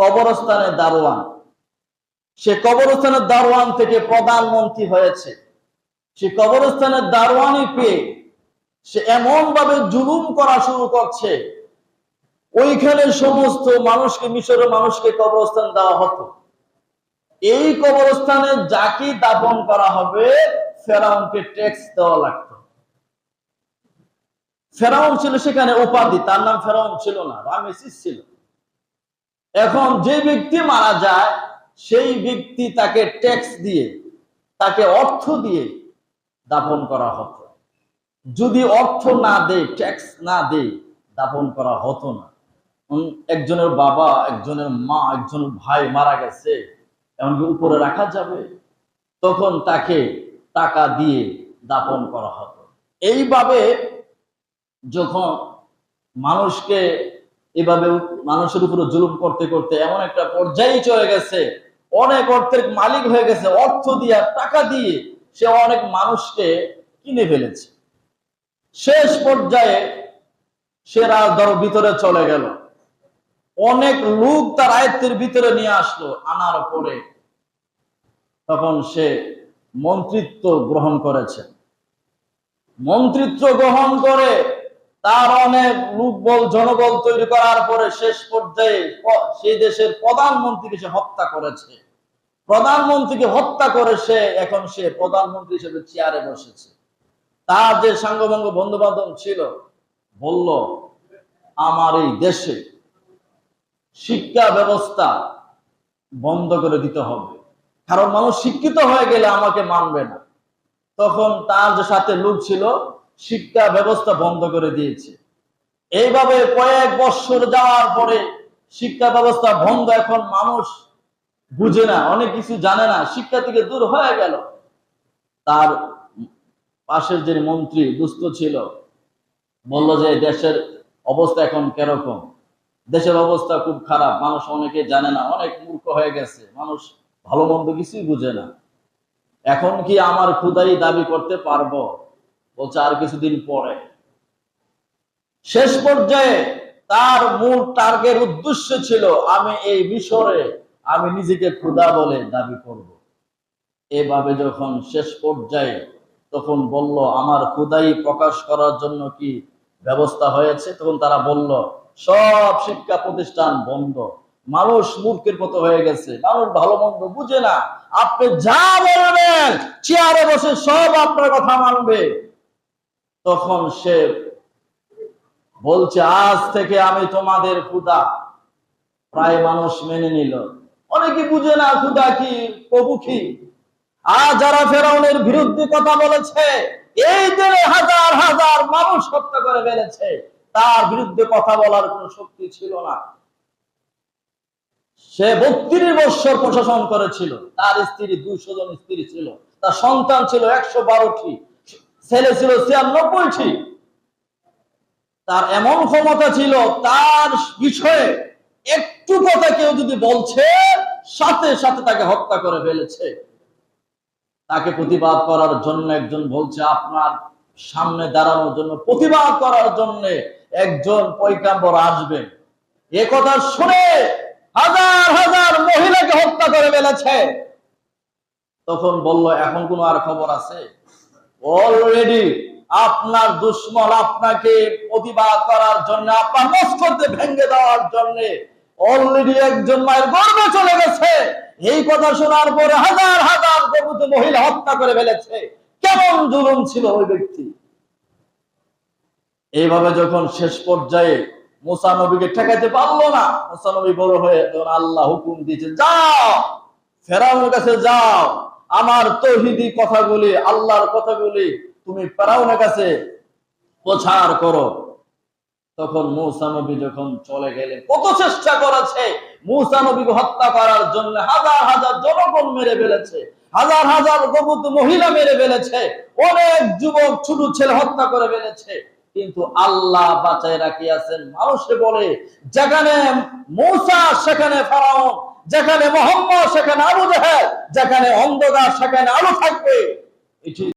কবরস্থানের দারোয়ান। সে কবরস্থানের দারোয়ান থেকে প্রধানমন্ত্রী হয়েছে। সে কবরস্থানের দারোয়ানি পেয়ে সে এমন ভাবে জুলুম করা শুরু করছে। ওইখানে সমস্ত মানুষকে, মিশরের মানুষকে কবরস্থান দেওয়া হতো। এই কবরস্থানে যাকে দাপন করা হবে, ফেরাউনকে ট্যাক্স দেওয়া লাগতো। ফেরাউন ছিল সেখানে উপাধি, তার নাম ফেরাউন ছিল না, রামেসিস ছিল। এখন যে ব্যক্তি মারা যায়, সেই ব্যক্তি তাকে ট্যাক্স দিয়ে, তাকে অর্থ দিয়ে দাপন করা হতো। যদি অর্থ না দেয় ট্যাক্স না দেয় দাপন করা হতো না। একজনের বাবা, একজনের মা একজনের ভাই মারা গেছে, এমনকি উপরে রাখা যাবে, তখন তাকে টাকা দিয়ে দাপন করা হতো। এইভাবে যখন মানুষকে এভাবে মানুষের উপরে জুলুম করতে করতে এমন একটা পর্যায়ে চলে গেছে। অনেক অর্থের মালিক হয়ে গেছে, অর্থ দিয়ে, টাকা দিয়ে সে অনেক মানুষকে কিনে ফেলেছে। শেষ পর্যায়ে সে রাজধর ভিতরে চলে গেল। অনেক লোক তার আয়ত্তের ভিতরে নিয়ে আসলো, আনার পরে তখন সে মন্ত্রিত্ব গ্রহণ করেছে। মন্ত্রিত্ব গ্রহণ করে তার অনেক লোকবল জনবল তৈরি করার পরে শেষ পর্যায়ে সেই দেশের প্রধানমন্ত্রীকে সে হত্যা করেছে। প্রধানমন্ত্রীকে হত্যা করে সে এখন সে প্রধানমন্ত্রী হিসেবে চেয়ারে বসেছে। তার যে সাঙ্গভঙ্গ বন্ধু বান্ধব ছিল, বলল, আমার এই দেশে শিক্ষা ব্যবস্থা বন্ধ করে দিতে হবে। কারণ মানুষ শিক্ষিত হয়ে গেলে আমাকে মানবে না। তখন তার যে সাথে লোক ছিল শিক্ষা ব্যবস্থা বন্ধ করে দিয়েছে। এইভাবে কয়েক বছর যাওয়ার পরে শিক্ষা ব্যবস্থা বন্ধ, এখন মানুষ বুঝে না, অনেক কিছু জানে না, শিক্ষা থেকে দূর হয়ে গেল। তার পাশের যে মন্ত্রী দুস্থ ছিল, বলল যে দেশের অবস্থা এখন কীরকম? দেশের অবস্থা খুব খারাপ, মানুষ অনেকে জানে না, অনেক মূর্খ হয়ে গেছে, মানুষ ভালো মন্দ কিছুই বুঝে না। এখন কি আমার খুদাই দাবি করতে পারব? বলছে, আর কিছুদিন পরে। শেষ পর্যায়ে তার মূল টার্গেট উদ্দেশ্য ছিল, আমি এই মিশরে, আমি নিজেকে ক্ষুদা বলে দাবি করব। এভাবে যখন শেষ পর্যায়ে তখন বলল, আমার ক্ষুদাই প্রকাশ করার জন্য কি ব্যবস্থা হয়েছে? তখন তারা বলল, সব শিক্ষা প্রতিষ্ঠান বন্ধ। মানুষ মূর্খের মতো হয়ে গেছে। মানুষ ভালো মন্দ বুঝে না। আপনি যা বলবেন, চেয়ারে বসে সব আপনার কথা মানবে। তখন সে বলছে, আজ থেকে আমি তোমাদের ক্ষুদা প্রায় মানুষ মেনে নিল। অনেকে বুঝে না ক্ষুদা কি, প্রভু কি? আর যারা ফেরাউনের বিরুদ্ধে কথা বলেছে, এই দিনে হাজার হাজার মানুষ হত্যা করে ফেলেছে। তার বিরুদ্ধে কথা বলার কোন শক্তি ছিল না। সে বত্রিশ বৎসর প্রশাসন করেছিল। তার স্ত্রী দুইশো জন স্ত্রী ছিল। তার সন্তান ছিল একশো বারোটি। ছেলে ছিল ছিয়ানব্বইটি। তার এমন ক্ষমতা ছিল, তার বিষয়ে একটু কথা কেউ যদি বলছে, সাথে সাথে তাকে হত্যা করে ফেলেছে। তাকে প্রতিবাদ করার জন্য একজন বলছে, আপনার সামনে দাঁড়ানোর জন্য প্রতিবাদ করার জন্য একজন পৈকাম্বর আসবেন এ কথা শুনে হাজার হাজার মহিলাকে হত্যা করে ফেলেছে। তখন বলল, এখন কোন আর খবর আছে? অলরেডি আপনার দুশ্মন আপনাকে প্রতিবাদ করার জন্য আপনার মস্করতে ভেঙে দেওয়ার জন্য অলরেডি একজন মায়ের গর্বে চলে গেছে। এই কথা শোনার পরে হাজার হাজার গর্ভবতী মহিলা হত্যা করে ফেলেছে। কেমন জুলুম ছিল ওই ব্যক্তি? এইভাবে যখন শেষ পর্যায়ে মুসা নবীকে ঠেকাইতে পারল না, মুসা নবী বড় হয়ে তখন আল্লাহ হুকুম দিয়েছে যাও, ফেরাউনের কাছে যাও। আমার তৌহিদি কথাগুলি, আল্লাহর কথাগুলি তুমি ফেরাউনের কাছে প্রচার করো। তখন মৌসা নবী যখন চলে গেলে কত চেষ্টা করেছে মৌসা হত্যা করার জন্য, হাজার হাজার জনগণ মেরে ফেলেছে, হাজার হাজার গবুত মহিলা মেরে ফেলেছে, অনেক যুবক, ছোট ছেলে হত্যা করে ফেলেছে। কিন্তু আল্লাহ বাঁচায় রাখিয়াছেন। মানুষে বলে, যেখানে মৌসা, সেখানে ফেরাউন। যেখানে মোহাম্মদ সেখানে আলু দেখায় যেখানে অন্ধকার সেখানে আলো থাকবে। এটি